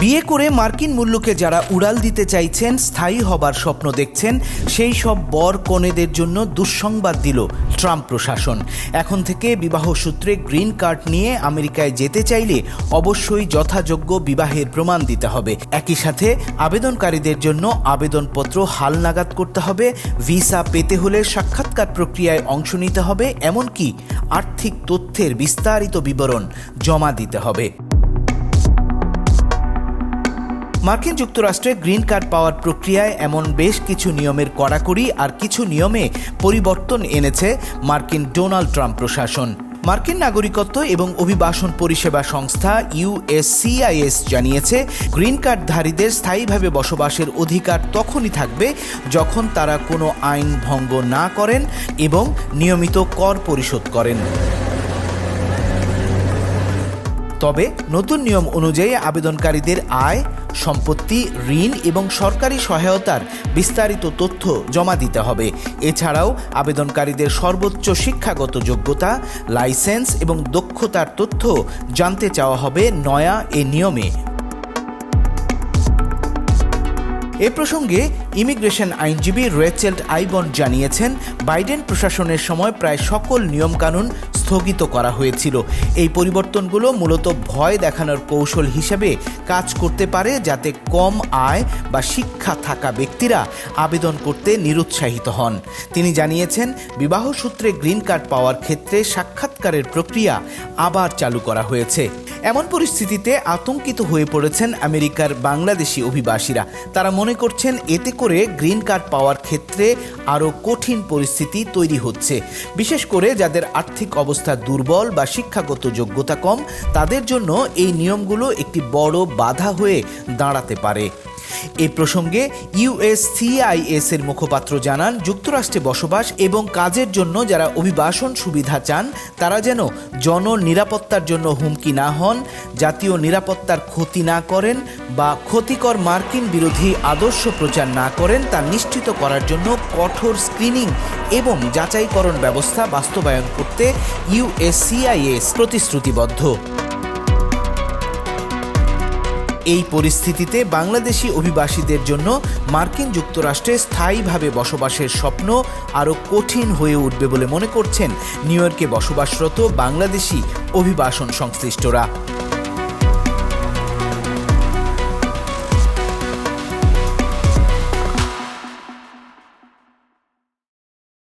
বিয়ে করে মার্কিন মূল্যকে যারা উড়াল দিতে চাইছেন, স্থায়ী হবার স্বপ্ন দেখছেন, সেই সব বর কনেদের জন্য দুঃসংবাদ দিল ট্রাম্প প্রশাসন। এখন থেকে বিবাহ সূত্রে গ্রিন কার্ড নিয়ে আমেরিকায় যেতে চাইলে অবশ্যই যথাযোগ্য বিবাহের প্রমাণ দিতে হবে। একই সাথে আবেদনকারীদের জন্য আবেদনপত্র হালনাগাদ করতে হবে, ভিসা পেতে হলে সাক্ষাৎকার প্রক্রিয়ায় অংশ নিতে হবে, এমনকি আর্থিক তথ্যের বিস্তারিত বিবরণ জমা দিতে হবে। মার্কিন যুক্তরাষ্ট্রে গ্রিন কার্ড পাওয়ার প্রক্রিয়ায় এমন বেশ কিছু নিয়মের কড়াকড়ি আর কিছু নিয়মে পরিবর্তন এনেছে মার্কিন ডোনাল্ড ট্রাম্প প্রশাসন। মার্কিন নাগরিকত্ব এবং অভিবাসন পরিষেবা সংস্থা ইউএসসিআইএস জানিয়েছে, গ্রিন কার্ডধারীদের স্থায়ীভাবে বসবাসের অধিকার তখনই থাকবে যখন তারা কোনো আইন ভঙ্গ না করেন এবং নিয়মিত কর পরিশোধ করেন। তবে নতুন নিয়ম অনুযায়ী আবেদনকারীদের আয়, সম্পত্তি, ঋণ এবং সরকারি সহায়তার বিস্তারিত তথ্য জমা দিতে হবে। এছাড়াও আবেদনকারীদের সর্বোচ্চ শিক্ষাগত যোগ্যতা, লাইসেন্স এবং দক্ষতার তথ্য জানতে চাওয়া হবে নয়া এ নিয়মে। এ প্রসঙ্গে ইমিগ্রেশন আইনজীবী রেচেল্ড আইবন জানিয়েছেন, বাইডেন প্রশাসনের সময় প্রায় সকল নিয়মকানুন স্থগিত করা হয়েছিল। এই পরিবর্তনগুলো মূলত ভয় দেখানোর কৌশল হিসেবে কাজ করতে পারে যাতে কম আয় বা শিক্ষা থাকা ব্যক্তিরা আবেদন করতে নিরুৎসাহিত হন। তিনি জানিয়েছেন, বিবাহ সূত্রে গ্রিন কার্ড পাওয়ার ক্ষেত্রে সাক্ষাৎকারের প্রক্রিয়া আবার চালু করা হয়েছে। এমন পরিস্থিতিতে আতঙ্কিত হয়ে পড়েছেন আমেরিকার বাংলাদেশি অভিবাসীরা। তারা মনে করছেন, এতে করে গ্রিন কার্ড পাওয়ার ক্ষেত্রে আরও কঠিন পরিস্থিতি তৈরি হচ্ছে। বিশেষ করে যাদের আর্থিক অবস্থা দুর্বল বা শিক্ষাগত যোগ্যতা কম, তাদের জন্য এই নিয়মগুলো একটি বড় বাধা হয়ে দাঁড়াতে পারে। এ প্রসঙ্গে ইউএসসিআইএস এর মুখপাত্র জানান, যুক্তরাষ্ট্রে বসবাস এবং কাজের জন্য যারা অভিবাসন সুবিধা চান, তারা যেন জন নিরাপত্তার জন্য হুমকি না হন, জাতীয় নিরাপত্তার ক্ষতি না করেন বা ক্ষতিকর মার্কিন বিরোধী আদর্শ প্রচার না করেন তা নিশ্চিত করার জন্য কঠোর স্ক্রিনিং এবং যাচাইকরণ ব্যবস্থা বাস্তবায়ন করতে ইউএসসিআইএস প্রতিশ্রুতিবদ্ধ। এই পরিস্থিতিতে বাংলাদেশি অভিবাসীদের জন্য মার্কিন যুক্তরাষ্ট্রে স্থায়ীভাবে বসবাসের স্বপ্ন আরও কঠিন হয়ে উঠবে বলে মনে করছেন নিউ ইয়র্কে বসবাসরত বাংলাদেশি অভিবাসন সংশ্লিষ্টরা।